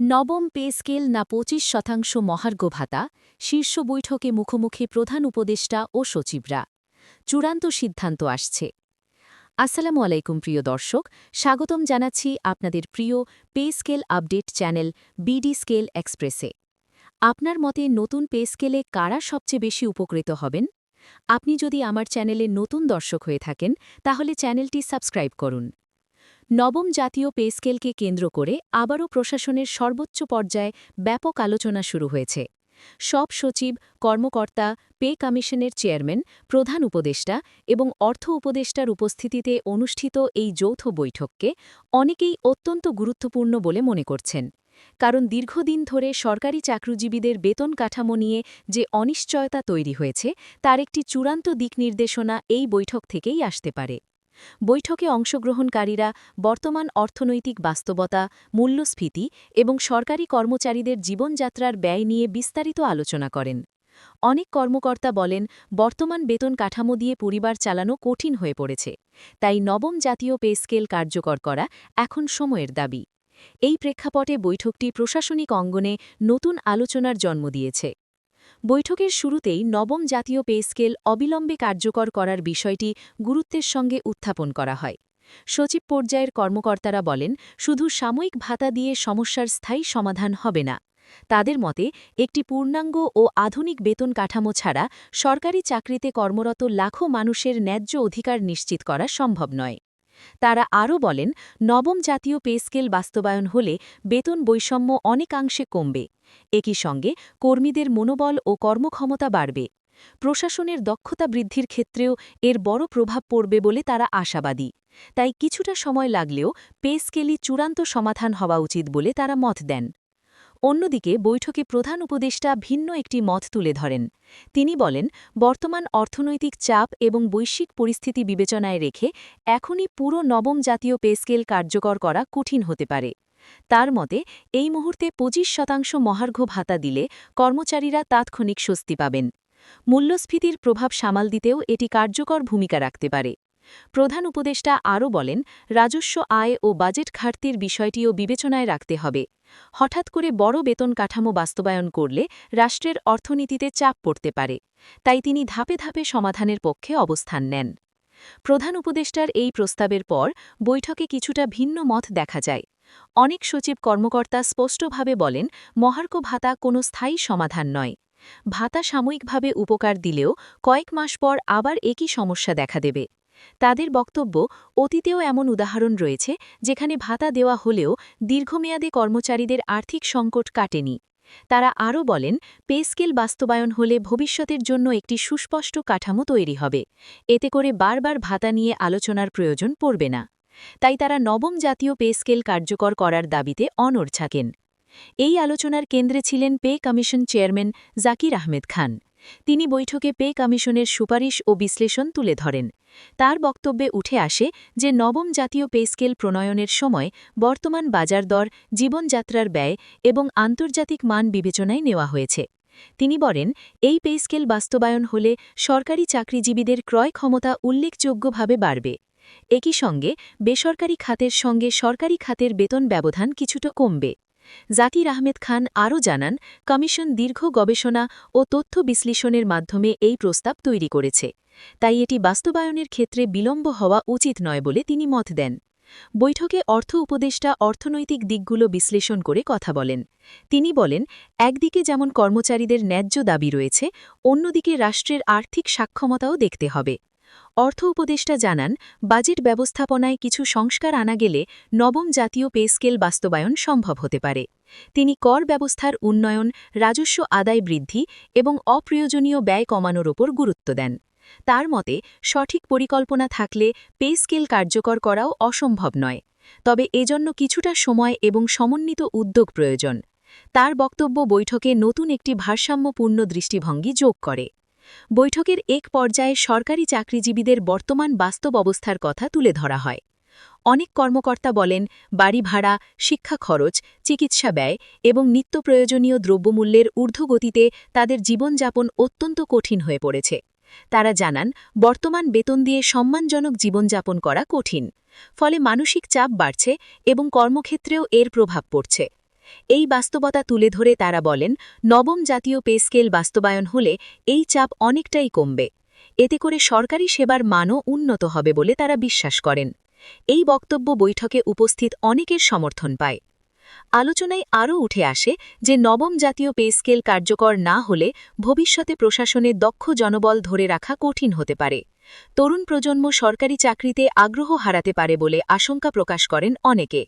নবম pay scale না পঁচিশ শতাংশ মহার্ঘ ভাতা শীর্ষ বৈঠকে মুখোমুখি প্রধান উপদেষ্টা ও সচিবরা। চূড়ান্ত সিদ্ধান্ত আসছে। আসসালামু আলাইকুম প্রিয় দর্শক, স্বাগতম জানাচ্ছি আপনাদের প্রিয় pay scale update channel BD scale এক্সপ্রেসে। আপনার মতে নতুন পে স্কেলে কারা সবচেয়ে বেশি উপকৃত হবেন? আপনি যদি আমার চ্যানেলে নতুন দর্শক হয়ে থাকেন, তাহলে চ্যানেলটি সাবস্ক্রাইব করুন। নবম জাতীয় পে স্কেলকে কেন্দ্র করে আবারও প্রশাসনের সর্বোচ্চ পর্যায়ে ব্যাপক আলোচনা শুরু হয়েছে। সব সচিব, কর্মকর্তা, পে কমিশনের চেয়ারম্যান, প্রধান উপদেষ্টা এবং অর্থ উপদেষ্টার উপস্থিতিতে অনুষ্ঠিত এই যৌথ বৈঠককে অনেকেই অত্যন্ত গুরুত্বপূর্ণ বলে মনে করছেন। কারণ দীর্ঘদিন ধরে সরকারি চাকরিজীবীদের বেতন কাঠামো নিয়ে যে অনিশ্চয়তা তৈরি হয়েছে, তার একটি চূড়ান্ত দিক নির্দেশনা এই বৈঠক থেকেই আসতে পারে। বৈঠকে অংশগ্রহণকারীরা বর্তমান অর্থনৈতিক বাস্তবতা, মূল্যস্ফীতি এবং সরকারি কর্মচারীদের জীবনযাত্রার ব্যয় নিয়ে বিস্তারিত আলোচনা করেন। অনেক কর্মকর্তা বলেন, বর্তমান বেতন কাঠামো দিয়ে পরিবার চালানো কঠিন হয়ে পড়েছে, তাই নবম জাতীয় পে স্কেল কার্যকর করা এখন সময়ের দাবি। এই প্রেক্ষাপটে বৈঠকটি প্রশাসনিক অঙ্গনে নতুন আলোচনার জন্ম দিয়েছে। বৈঠকের শুরুতেই নবম জাতীয় পে স্কেল অবিলম্বে কার্যকর করার বিষয়টি গুরুত্বের সঙ্গে উত্থাপন করা হয়। সচিব পর্যায়ের কর্মকর্তারা বলেন, শুধু সাময়িক ভাতা দিয়ে সমস্যার স্থায়ী সমাধান হবে না। তাদের মতে, একটি পূর্ণাঙ্গ ও আধুনিক বেতন কাঠামো ছাড়া সরকারি চাকরিতে কর্মরত লাখো মানুষের ন্যায্য অধিকার নিশ্চিত করা সম্ভব নয়। তারা আরও বলেন, নবম জাতীয় পে স্কেল বাস্তবায়ন হলে বেতন বৈষম্য অনেকাংশে কমবে। একই সঙ্গে কর্মীদের মনোবল ও কর্মক্ষমতা বাড়বে। প্রশাসনের দক্ষতা বৃদ্ধির ক্ষেত্রেও এর বড় প্রভাব পড়বে বলে তারা আশাবাদী। তাই কিছুটা সময় লাগলেও পে স্কেলই চূড়ান্ত সমাধান হওয়া উচিত বলে তারা মত দেন। অন্যদিকে বৈঠকে প্রধান উপদেষ্টা ভিন্ন একটি মত তুলে ধরেন। তিনি বলেন, বর্তমান অর্থনৈতিক চাপ এবং বৈশ্বিক পরিস্থিতি বিবেচনায় রেখে এখনই পুরো নবম জাতীয় পে স্কেল কার্যকর করা কঠিন হতে পারে। তার মতে, এই মুহূর্তে পঁচিশ শতাংশ মহার্ঘ ভাতা দিলে কর্মচারীরা তাৎক্ষণিক স্বস্তি পাবেন। মূল্যস্ফীতির প্রভাব সামাল দিতেও এটি কার্যকর ভূমিকা রাখতে পারে। প্রধান উপদেষ্টা আরও বলেন, রাজস্ব আয় ও বাজেট ঘাটতির বিষয়টিও বিবেচনায় রাখতে হবে। হঠাৎ করে বড় বেতন কাঠামো বাস্তবায়ন করলে রাষ্ট্রের অর্থনীতিতে চাপ পড়তে পারে। তাই তিনি ধাপে ধাপে সমাধানের পক্ষে অবস্থান নেন। প্রধান উপদেষ্টার এই প্রস্তাবের পর বৈঠকে কিছুটা ভিন্ন মত দেখা যায়। অনেক সচিব কর্মকর্তা স্পষ্টভাবে বলেন মহার্ক ভাতা কোনো স্থায়ী সমাধান নয়। ভাতা সাময়িকভাবে উপকার দিলেও কয়েক মাস পর আবার একই সমস্যা দেখা দেবে। তাদের বক্তব্য, অতীতেও এমন উদাহরণ রয়েছে, যেখানে ভাতা দেওয়া হলেও দীর্ঘমেয়াদে কর্মচারীদের আর্থিক সংকট কাটেনি। তারা আরও বলেন, পে স্কেল বাস্তবায়ন হলে ভবিষ্যতের জন্য একটি সুস্পষ্ট কাঠামো তৈরি হবে। এতে করে বারবার ভাতা নিয়ে আলোচনার প্রয়োজন পড়বে না। তাই তারা নবম জাতীয় পে স্কেল কার্যকর করার দাবিতে অনড় থাকেন এই আলোচনার কেন্দ্রে ছিলেন pay commission chairman Zakir Ahmed Khan. তিনি বৈঠকে পে কমিশনের সুপারিশ ও বিশ্লেষণ তুলে ধরেন। তার বক্তব্যে উঠে আসে যে নবম জাতীয় পে স্কেল প্রণয়নের সময় বর্তমান বাজার দর, জীবনযাত্রার ব্যয় এবং আন্তর্জাতিক মান বিবেচনায় নেওয়া হয়েছে। তিনি বলেন, এই পে স্কেল বাস্তবায়ন হলে সরকারি চাকরিজীবীদের ক্রয় ক্ষমতা উল্লেখযোগ্যভাবে বাড়বে। একই সঙ্গে বেসরকারি খাতের সঙ্গে সরকারি খাতের বেতন ব্যবধান কিছুটা কমবে। জাকির আহমেদ খান আরও জানান, কমিশন দীর্ঘ গবেষণা ও তথ্য বিশ্লেষণের মাধ্যমে এই প্রস্তাব তৈরি করেছে। তাই এটি বাস্তবায়নের ক্ষেত্রে বিলম্ব হওয়া উচিত নয় বলে তিনি মত দেন। বৈঠকে অর্থ উপদেষ্টা অর্থনৈতিক দিকগুলো বিশ্লেষণ করে কথা বলেন। তিনি বলেন, একদিকে যেমন কর্মচারীদের ন্যায্য দাবি রয়েছে, অন্যদিকে রাষ্ট্রের আর্থিক সাক্ষমতাও দেখতে হবে। অর্থ উপদেষ্টা জানান, বাজেট ব্যবস্থাপনায় কিছু সংস্কার আনা গেলে নবম জাতীয় পে স্কেল বাস্তবায়ন সম্ভব হতে পারে। তিনি কর ব্যবস্থার উন্নয়ন, রাজস্ব আদায় বৃদ্ধি এবং অপ্রয়োজনীয় ব্যয় কমানোর ওপর গুরুত্ব দেন। তার মতে, সঠিক পরিকল্পনা থাকলে পে স্কেল কার্যকর করাও অসম্ভব নয়। তবে এজন্য কিছুটা সময় এবং সমন্বিত উদ্যোগ প্রয়োজন। তার বক্তব্য বৈঠকে নতুন একটি ভারসাম্যপূর্ণ দৃষ্টিভঙ্গি যোগ করে। বৈঠকের এক পর্যায়ে সরকারি চাকরিজীবীদের বর্তমান বাস্তব অবস্থার কথা তুলে ধরা হয়। অনেক কর্মকর্তা বলেন, বাড়ি ভাড়া, শিক্ষা খরচ, চিকিৎসা ব্যয় এবং নিত্য প্রয়োজনীয় দ্রব্যমূল্যের ঊর্ধ্বগতিতে তাদের জীবনযাপন অত্যন্ত কঠিন হয়ে পড়েছে। তারা জানান, বর্তমান বেতন দিয়ে সম্মানজনক জীবনযাপন করা কঠিন। ফলে মানসিক চাপ বাড়ছে এবং কর্মক্ষেত্রেও এর প্রভাব পড়ছে। এই বাস্তবতা তুলে ধরে তারা বলেন, নবম জাতীয় পে স্কেল বাস্তবায়ন হলে এই চাপ অনেকটাই কমবে। এতে করে সরকারি সেবার মানও উন্নত হবে বলে তারা বিশ্বাস করেন। এই বক্তব্য বৈঠকে উপস্থিত অনেকের সমর্থন পায়। আলোচনায় আরও উঠে আসে যে, নবম জাতীয় পে স্কেল কার্যকর না হলে ভবিষ্যতে প্রশাসনে দক্ষ জনবল ধরে রাখা কঠিন হতে পারে। তরুণ প্রজন্ম সরকারি চাকরিতে আগ্রহ হারাতে পারে বলে আশঙ্কা প্রকাশ করেন অনেকে।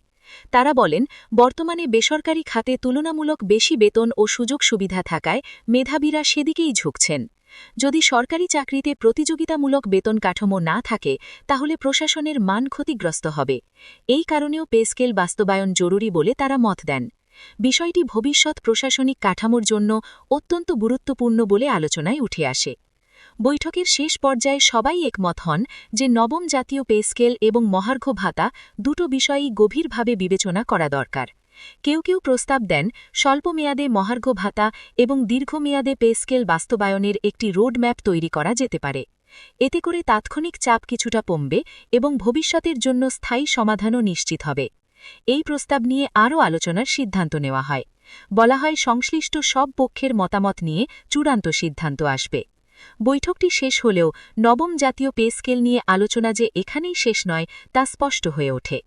তারা বলেন, বর্তমানে বেসরকারি খাতে তুলনামূলক বেশি বেতন ও সুযোগ সুবিধা থাকায় মেধাবীরা সেদিকেই ঝুঁকছেন। যদি সরকারি চাকরিতে প্রতিযোগিতামূলক বেতন কাঠামো না থাকে, তাহলে প্রশাসনের মান ক্ষতিগ্রস্ত হবে। এই কারণেও পে স্কেল বাস্তবায়ন জরুরি বলে তারা মত দেন। বিষয়টি ভবিষ্যৎ প্রশাসনিক কাঠামোর জন্য অত্যন্ত গুরুত্বপূর্ণ বলে আলোচনায় উঠে আসে। বৈঠকের শেষ পর্যায়ে সবাই একমত হন যে নবম জাতীয় পে স্কেল এবং মহার্ঘ ভাতা দুটো বিষয়ই গভীরভাবে বিবেচনা করা দরকার। কেউ কেউ প্রস্তাব দেন, স্বল্পমেয়াদে মহার্ঘ ভাতা এবং দীর্ঘমেয়াদে পে স্কেল বাস্তবায়নের একটি রোডম্যাপ তৈরি করা যেতে পারে। এতে করে তাৎক্ষণিক চাপ কিছুটা কমবে এবং ভবিষ্যতের জন্য স্থায়ী সমাধানও নিশ্চিত হবে। এই প্রস্তাব নিয়ে আরও আলোচনার সিদ্ধান্ত নেওয়া হয়। বলা হয়, সংশ্লিষ্ট সব পক্ষের মতামত নিয়ে চূড়ান্ত সিদ্ধান্ত আসবে। বৈঠকটি শেষ হলেও নবম জাতীয় পে স্কেল নিয়ে আলোচনা যে এখানেই শেষ নয়, তা স্পষ্ট হয়ে ওঠে।